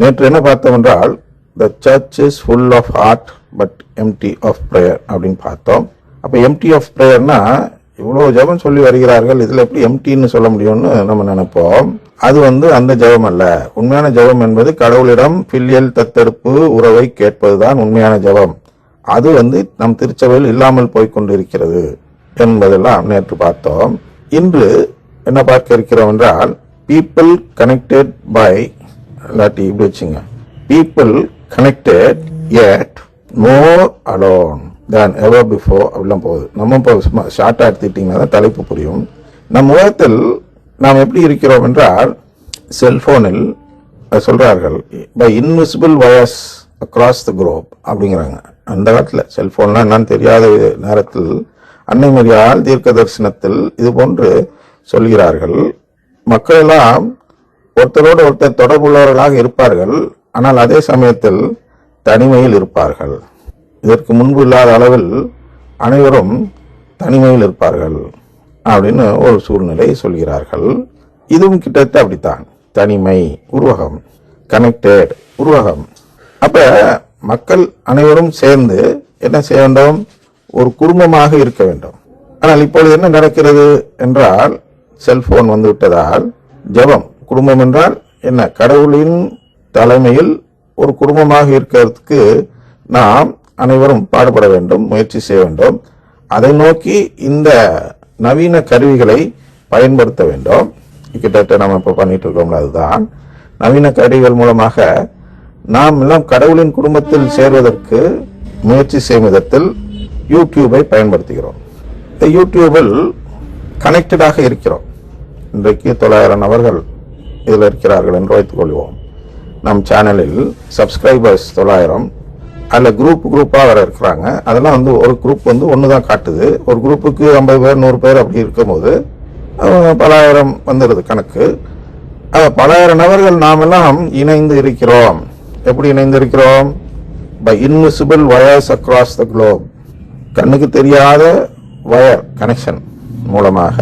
நேற்று என்ன பார்த்தோம் என்றால் the church is full of heart but empty of prayer அப்படின்னு பார்த்தோம். அப்போ எம்டி ஆஃப் ப்ரேயர்னா இவ்வளோ ஜெபம் சொல்லி வருகிறார்கள் இதில் எப்படி எம்டின்னு சொல்ல முடியும்னு நம்ம நினைப்போம். அது வந்து அந்த ஜெபம் அல்ல. உண்மையான ஜெபம் என்பது கடவுளிடம் பில்லியல் தத்தெடுப்பு உறவை கேட்பதுதான் உண்மையான ஜெபம். அது வந்து நம் திருச்சபையில் இல்லாமல் போய் கொண்டிருக்கிறது என்பதெல்லாம் நேற்று பார்த்தோம். இன்று என்ன பார்க்க இருக்கிறோம் என்றால் பீப்புள் கனெக்டட் பை இல்லாட்டி இப்படி வச்சுங்க. People connected yet more alone than ever before அப்படிலாம் போகுது. நம்ம இப்போ ஷார்ட்டாக எடுத்துக்கிட்டிங்கன்னா தான் தலைப்பு புரியும். நம் உலகத்தில் நாம் எப்படி இருக்கிறோம் என்றால் செல்போனில் சொல்கிறார்கள் by invisible wires across the globe அப்படிங்கிறாங்க. அந்த காலத்தில் செல்போன்லாம் என்னன்னு தெரியாத நேரத்தில் அன்னை மரியாள் தீர்க்க தரிசனத்தில் இது போன்று சொல்கிறார்கள் மக்களெல்லாம் ஒருத்தரோடு ஒருத்தர் தொடர்புள்ளவர்களாக இருப்பார்கள். ஆனால் அதே சமயத்தில் தனிமையில் இருப்பார்கள். இதற்கு முன்பு இல்லாத அளவில் அனைவரும் தனிமையில் இருப்பார்கள் அப்படின்னு ஒரு சூழ்நிலை சொல்கிறார்கள். இதுவும் கிட்டத்தட்ட அப்படித்தான். தனிமை உருவகம் கனெக்டட் உருவகம். அப்போ மக்கள் அனைவரும் சேர்ந்து என்ன செய்ய வேண்டும்? ஒரு குடும்பமாக இருக்க வேண்டும். ஆனால் இப்பொழுது என்ன நடக்கிறது என்றால் செல்போன் வந்து விட்டதால் ஜெபம். குடும்பம் என்றால் என்ன? கடவுளின் தலைமையில் ஒரு குடும்பமாக இருக்கிறதுக்கு நாம் அனைவரும் பாடுபட வேண்டும் முயற்சி செய்ய வேண்டும். அதை நோக்கி இந்த நவீன கருவிகளை பயன்படுத்த வேண்டும். கிட்டத்தட்ட நம்ம இப்போ பண்ணிட்டு இருக்கோம்ல அதுதான். நவீன கருவிகள் மூலமாக நாம் எல்லாம் கடவுளின் குடும்பத்தில் சேர்வதற்கு முயற்சி செய்யும் விதத்தில் யூடியூபை பயன்படுத்துகிறோம். இந்த யூடியூபில் கனெக்டடாக இருக்கிறோம். இன்றைக்கு தொள்ளாயிரம் நபர்கள் இதில் இருக்கிறார்கள் என்று வைத்துக் கொள்வோம். நம் சேனலில் சப்ஸ்கிரைபர்ஸ் தொள்ளாயிரம் அதில் குரூப் குரூப்பாக வேறு இருக்கிறாங்க. அதெல்லாம் வந்து ஒரு குரூப் வந்து ஒன்று தான் காட்டுது. ஒரு குரூப்புக்கு ஐம்பது பேர் நூறு பேர் அப்படி இருக்கும்போது பலாயிரம் வந்துடுது கணக்கு. பலாயிரம் நபர்கள் நாமெல்லாம் இணைந்து இருக்கிறோம். எப்படி இணைந்து இருக்கிறோம்? By invisible wires across the globe கண்ணுக்கு தெரியாத வயர் கனெக்ஷன் மூலமாக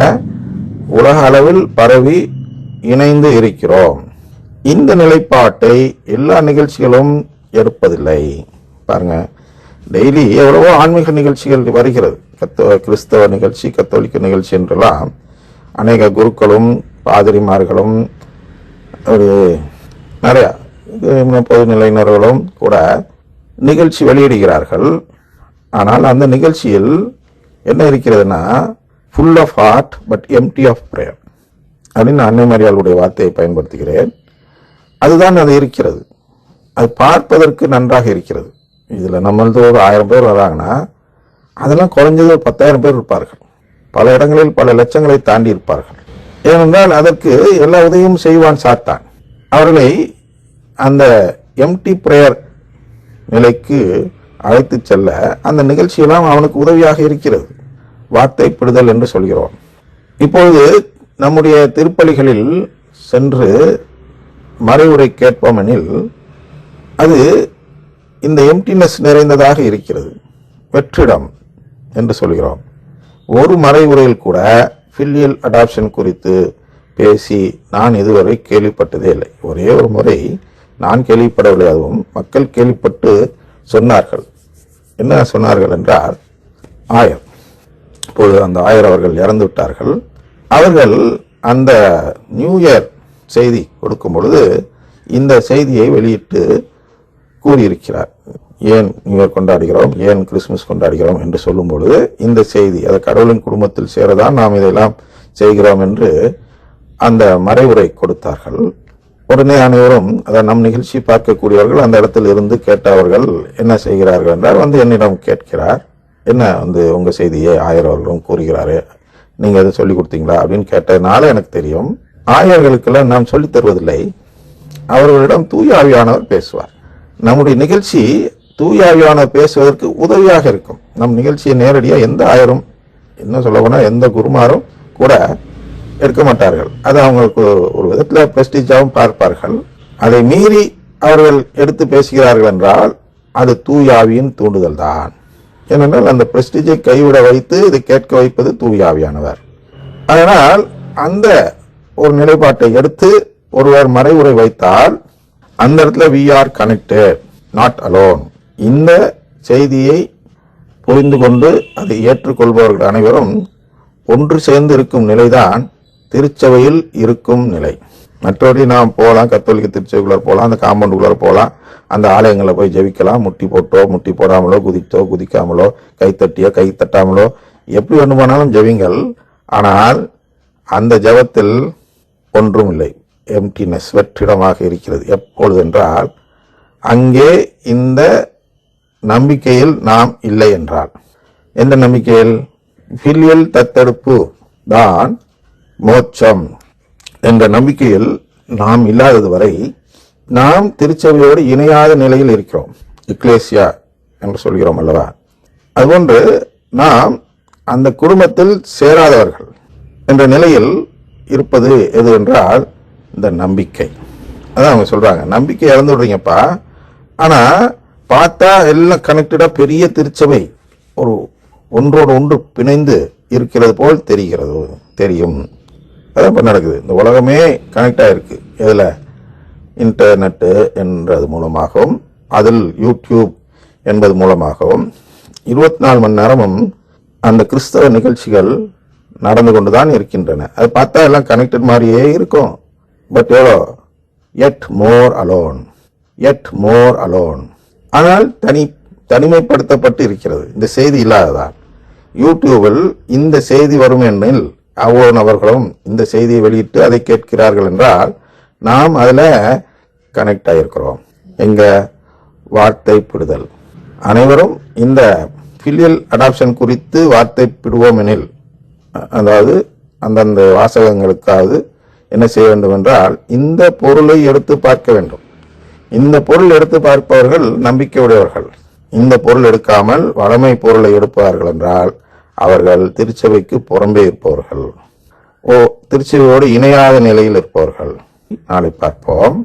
உலக அளவில் பரவி இணைந்து இருக்கிறோம். இந்த நிலைப்பாட்டை எல்லா நிகழ்ச்சிகளும் எடுப்பதில்லை. பாருங்க டெய்லி எவ்வளவோ ஆன்மீக நிகழ்ச்சிகள் வருகிறது. கத்தோ கிறிஸ்தவ நிகழ்ச்சி கத்தோலிக்க நிகழ்ச்சி என்றெல்லாம் அநேக குருக்களும் பாதிரிமார்களும் ஒரு நிறையா பொதுநிலையினர்களும் கூட நிகழ்ச்சி வெளியிடுகிறார்கள். ஆனால் அந்த நிகழ்ச்சியில் என்ன இருக்கிறதுனா full of heart but empty of prayer அப்படின்னு அன்னை மரியாளுடைய வார்த்தையை பயன்படுத்துகிறேன். அதுதான் அது இருக்கிறது. அது பார்ப்பதற்கு நன்றாக இருக்கிறது. இதில் நம்மளது ஒரு ஆயிரம் பேர் வராங்கன்னா அதெல்லாம் குறைஞ்சது ஒரு பத்தாயிரம் பேர் இருப்பார்கள். பல இடங்களில் பல லட்சங்களை தாண்டி இருப்பார்கள். ஏனென்றால் அதற்கு எல்லா உதவியும் செய்வான் சாத்தான். அவர்களை அந்த எம்டி ப்ரேயர் நிலைக்கு அழைத்து செல்ல அந்த நிகழ்ச்சியெல்லாம் அவனுக்கு உதவியாக இருக்கிறது. வார்த்தைப்படுதல் என்று சொல்கிறோம். இப்பொழுது நம்முடைய திருப்பலிகளில் சென்று மறைவுரை கேட்போமெனில் அது இந்த எம்டினஸ் நிறைந்ததாக இருக்கிறது. வெற்றிடம் என்று சொல்கிறோம். ஒரு மறைவுரையில் கூட ஃபில்லியல் அடாப்ஷன் குறித்து பேசி நான் இதுவரை கேள்விப்பட்டதே இல்லை. ஒரே ஒரு முறை நான் கேள்விப்படவில்லை அதுவும் மக்கள் கேள்விப்பட்டு சொன்னார்கள். என்ன சொன்னார்கள் என்றால் ஆயர் இப்போது அந்த ஆயர் அவர்கள் இறந்து விட்டார்கள். அவர்கள் அந்த நியூ இயர் செய்தி கொடுக்கும் பொழுது இந்த செய்தியை வெளியிட்டு கூறியிருக்கிறார். ஏன் நியூ இயர் கொண்டாடுகிறோம்? ஏன் கிறிஸ்துமஸ் கொண்டாடுகிறோம் என்று சொல்லும் பொழுது இந்த செய்தி அதை கடவுளின் குடும்பத்தில் சேரதான் நாம் இதையெல்லாம் செய்கிறோம் என்று அந்த மறைவுரை கொடுத்தார்கள். உடனே அனைவரும் அதை நம் நிகழ்ச்சி பார்க்கக்கூடியவர்கள் அந்த இடத்தில் இருந்து கேட்டவர்கள் என்ன செய்கிறார்கள் என்றால் வந்து என்னிடம் கேட்கிறார். என்ன வந்து உங்கள் செய்தியை ஆயிரவர்களும் கூறுகிறாரே? நீங்க அதை சொல்லி கொடுத்தீங்களா அப்படின்னு கேட்டதுனால எனக்கு தெரியும். ஆயர்களுக்கெல்லாம் நாம் சொல்லித் தருவதில்லை. அவர்களிடம் தூயாவியானவர் பேசுவார். நம்முடைய நிகழ்ச்சி தூயாவியானவர் பேசுவதற்கு உதவியாக இருக்கும். நம் நிகழ்ச்சியை நேரடியாக எந்த ஆயரும் என்ன சொல்ல போனால் எந்த குருமாரும் கூட எடுக்க மாட்டார்கள். அது அவங்களுக்கு ஒரு விதத்தில் பிரஸ்டீஜாகவும் பார்ப்பார்கள். அதை மீறி அவர்கள் எடுத்து பேசுகிறார்கள் என்றால் அது தூயாவியின் தூண்டுதல் தான் ஏனென்றால் அந்த பிரஸ்டீஜை கைவிட வைத்து இதை கேட்க வைப்பது தூய ஆவியானவர் அதனால் அந்த ஒரு நிலைப்பாட்டை எடுத்து ஒருவர் மறைவுரை வைத்தால் அந்த இடத்துல we are connected not alone இந்த செய்தியை புரிந்து கொண்டு அதை ஏற்றுக்கொள்பவர்கள் அனைவரும் ஒன்று சேர்ந்து இருக்கும் நிலைதான் திருச்சபையில் இருக்கும் நிலை. மற்றபடி நாம் போகலாம் கத்தோலிக்க திருச்சபைக்குள்ள போகலாம் அந்த காம்பவுண்டுக்குள்ள போகலாம். அந்த ஆலயங்களில் போய் ஜெபிக்கலாம். முட்டி போட்டோ முட்டி போடாமலோ குதித்தோ குதிக்காமலோ கைத்தட்டியோ கை தட்டாமலோ எப்படி வேண்டுமானாலும் ஜெபிங்கள். ஆனால் அந்த ஜெபத்தில் ஒன்றும் இல்லை. எம்டினஸ் வெற்றிடமாக இருக்கிறது. எப்பொழுது என்றால் அங்கே இந்த நம்பிக்கையில் நாம் இல்லை என்றால். எந்த நம்பிக்கையில்? பிலியல் தத்தெடுப்பு தான் மோட்சம். என்ற நம்பிக்கையில் நாம் இல்லாதது வரை நாம் திருச்சபையோடு இணையாத நிலையில் இருக்கிறோம். இக்லேசியா என்று சொல்கிறோம் அல்லவா? அதுபோன்று நாம் அந்த குடும்பத்தில் சேராதவர்கள் என்ற நிலையில் இருப்பது எது என்றால் இந்த நம்பிக்கை. அதான் அவங்க சொல்றாங்க. நம்பிக்கை இறந்து விடுறீங்கப்பா. ஆனா பார்த்தா எல்லாம் கனெக்டடா பெரிய திருச்சபை ஒரு ஒன்றோடு ஒன்று பிணைந்து இருக்கிறது போல் தெரிகிறது தெரியும். அதான் இப்போ நடக்குது. இந்த உலகமே கனெக்ட் ஆகிருக்கு எதில்? இன்டர்நெட்டு என்றது மூலமாகவும் அதில் யூடியூப் என்பது மூலமாகவும் இருபத்தி நாலு மணி நேரமும் அந்த கிறிஸ்தவ நிகழ்ச்சிகள் நடந்து கொண்டு தான் இருக்கின்றன. அது பார்த்தா எல்லாம் கனெக்டட் மாதிரியே இருக்கும். பட் எவ்வளோ? எட் மோர் அலோன் எட் மோர் அலோன் ஆனால் தனி தனிமைப்படுத்தப்பட்டு இருக்கிறது. இந்த செய்தி இல்லாததால். யூடியூபில் இந்த செய்தி வரும் எனில் அவ்வளவு நபர்களும் இந்த செய்தியை வெளியிட்டு அதை கேட்கிறார்கள் என்றால் நாம் அதில் கனெக்ட் ஆகியிருக்கிறோம் எங்கள் வார்த்தை பிடுதல். அனைவரும் இந்த ஃபிலியல் அடாப்ஷன் குறித்து வார்த்தை பிடுவோம் எனில் அதாவது அந்தந்த வாசகங்களுக்காவது என்ன செய்ய வேண்டும் என்றால் இந்த பொருளை எடுத்து பார்க்க வேண்டும். இந்த பொருள் எடுத்து பார்ப்பவர்கள் நம்பிக்கை உடையவர்கள் இந்த பொருள் எடுக்காமல் வளமை பொருளை எடுப்பார்கள் என்றால் அவர்கள் திருச்சபைக்கு புறம்பே இருப்பவர்கள். ஓ திருச்சபையோடு இணையாத நிலையில் இருப்பவர்கள். நாளை பார்ப்போம்.